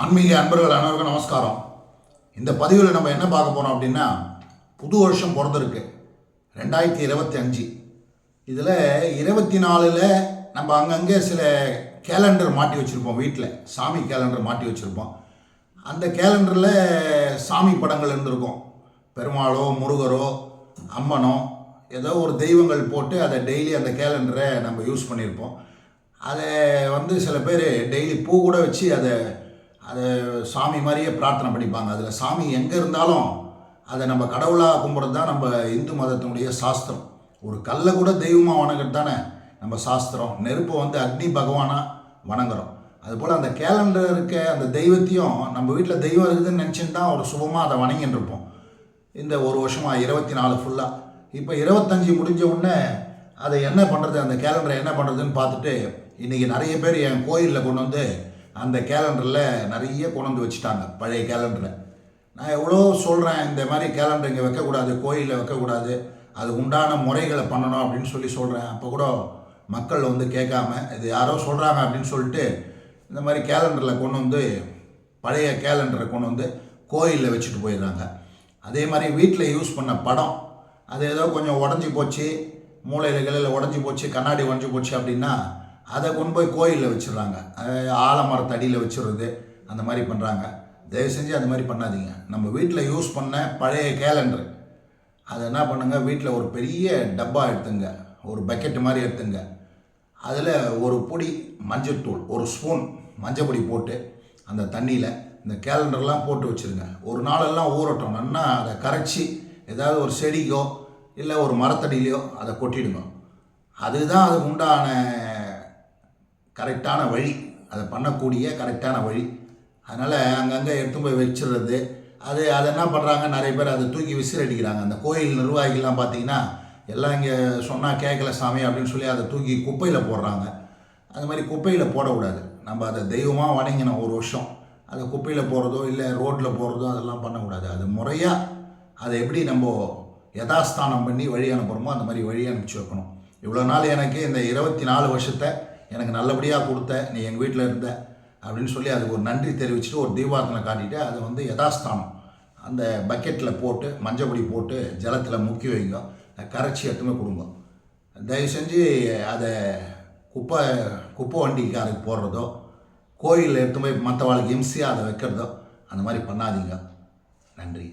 ஆன்மீக அன்பர்கள் அனைவருக்கும் நமஸ்காரம். இந்த பதிவில் நம்ம என்ன பார்க்க போகிறோம் அப்படின்னா புது வருஷம் பிறந்திருக்கு. ரெண்டாயிரத்தி இருபத்தி அஞ்சு. இதில் இருபத்தி நாலில் நம்ம அங்கங்கே சில கேலண்டர் மாட்டி வச்சுருப்போம் வீட்டில் சாமி கேலண்டர் மாட்டி வச்சுருப்போம். அந்த கேலண்டரில் சாமி படங்கள் இருந்திருக்கும். பெருமாளோ முருகரோ அம்மனோ ஏதோ ஒரு தெய்வங்கள் போட்டு அதை டெய்லி அந்த கேலண்டரை நம்ம யூஸ் பண்ணியிருப்போம். அதை வந்து சில பேர் டெய்லி பூ கூட வச்சு அதை அதை சாமி மாதிரியே பிரார்த்தனை பண்ணிப்பாங்க. அதில் சாமி எங்கே இருந்தாலும் அதை நம்ம கடவுளாக கும்பிட்றது தான் நம்ம இந்து மதத்தினுடைய சாஸ்திரம். ஒரு கல்லை கூட தெய்வமாக வணங்குறது தானே? நம்ம சாஸ்திரம். நெருப்பை வந்து அக்னி பகவானாக வணங்குறோம். அதுபோல் அந்த கேலண்டர் இருக்க அந்த தெய்வத்தையும் நம்ம வீட்டில் தெய்வம் இருக்குதுன்னு நினச்சின்னு தான் ஒரு சுபமாக அதை வணங்கின்னு இருப்போம். இந்த ஒரு வருஷமாக இருபத்தி நாலு ஃபுல்லாக இப்போ இருபத்தஞ்சி முடிஞ்ச உடனே அதை என்ன பண்ணுறது அந்த கேலண்டரை என்ன பண்ணுறதுன்னு பார்த்துட்டு இன்றைக்கி நிறைய பேர் என் கோயிலில் கொண்டு வந்து அந்த கேலண்டரில் நிறைய கொண்டு வச்சுட்டாங்க பழைய கேலண்டரை நான் எவ்வளோ சொல்கிறேன் இந்த மாதிரி கேலண்டர் இங்கே வைக்கக்கூடாது கோயிலில் வைக்கக்கூடாது அது உண்டான முறைகளை பண்ணணும் அப்படின்னு சொல்லி சொல்கிறேன் அப்போ கூட மக்கள் வந்து கேட்காம இது யாரோ சொல்கிறாங்க அப்படின்னு சொல்லிட்டு இந்த மாதிரி கேலண்டரில் கொண்டு வந்து பழைய கேலண்டரை கொண்டு வந்து கோயிலில் வச்சுட்டு போயிடுறாங்க. அதே மாதிரி வீட்டில் யூஸ் பண்ண படம் அது ஏதோ கொஞ்சம் உடஞ்சி போச்சு மூளையில் கிளையில் உடஞ்சி போச்சு கண்ணாடி உடஞ்சி போச்சு அப்படின்னா அதை கொண்டு போய் கோயிலில் வச்சிடுறாங்க. ஆலமரத்தடியில் வச்சுருது அந்த மாதிரி பண்ணுறாங்க தயவு செஞ்சு அந்த மாதிரி பண்ணாதீங்க. நம்ம வீட்டில் யூஸ் பண்ண பழைய கேலண்டர் அதை என்ன பண்ணுங்க வீட்டில் ஒரு பெரிய டப்பா எடுத்துங்க. ஒரு பக்கெட் மாதிரி எடுத்துங்க. அதில் ஒரு பொடி மஞ்சத்தூள் ஒரு ஸ்பூன் மஞ்சள் பொடி போட்டு அந்த தண்ணியில் இந்த கேலண்டர்லாம் போட்டு வச்சுருங்க. ஒரு நாளெல்லாம் ஊறட்டும். நல்லா அதை கரைச்சி ஏதாவது ஒரு செடிக்கோ இல்லை ஒரு மரத்தடியிலையோ அதை கொட்டிடுங்க. அதுதான் அதுக்கு உண்டான கரெக்டான வழி அதை பண்ணக்கூடிய கரெக்டான வழி. அதனால் அங்கங்கே எடுத்து போய் வச்சிடுறது. அது அதை என்ன பண்ணுறாங்க நிறைய பேர் அதை தூக்கி விசிறி அடிக்கிறாங்க அந்த கோயில் நிர்வாகிகள்லாம் பார்த்தீங்கன்னா எல்லாம் இங்கே சொன்னால் கேட்கல சாமி அப்படின்னு சொல்லி அதை தூக்கி குப்பையில் போடுறாங்க. அது மாதிரி குப்பையில் போடக்கூடாது. நம்ம அதை தெய்வமாக வணங்கினோம் ஒரு வருஷம். அதை குப்பையில் போகிறதோ இல்லை ரோட்டில் போகிறதோ அதெல்லாம் பண்ணக்கூடாது. அது முறையாக அதை எப்படி நம்ம யதாஸ்தானம் பண்ணி வழி அனுப்புகிறோமோ அந்த மாதிரி வழி அனுப்பிச்சு வைக்கணும். இவ்வளோ நாள் எனக்கு இந்த இருபத்தி நாலு வருஷத்தை எனக்கு நல்லபடியாக கொடுத்த நீ எங்கள் வீட்டில் இருந்த அப்படின்னு சொல்லி அதுக்கு ஒரு நன்றி தெரிவிச்சுட்டு ஒரு தீபாரத்தனை காட்டிட்டு அதை வந்து யதாஸ்தானம் அந்த பக்கெட்டில் போட்டு மஞ்சள் பொடி போட்டு ஜலத்தில் முக்கி வைங்க. கரைச்சி எடுத்துமே கொடுங்க. தயவு செஞ்சு அதை குப்பை குப்பை வண்டிக்காரருக்கு போடுறதோ கோயிலில் எடுத்து போய் மற்ற வாழ்க்கை இம்சியாக அதை வைக்கிறதோ அந்த மாதிரி பண்ணாதீங்க. நன்றி.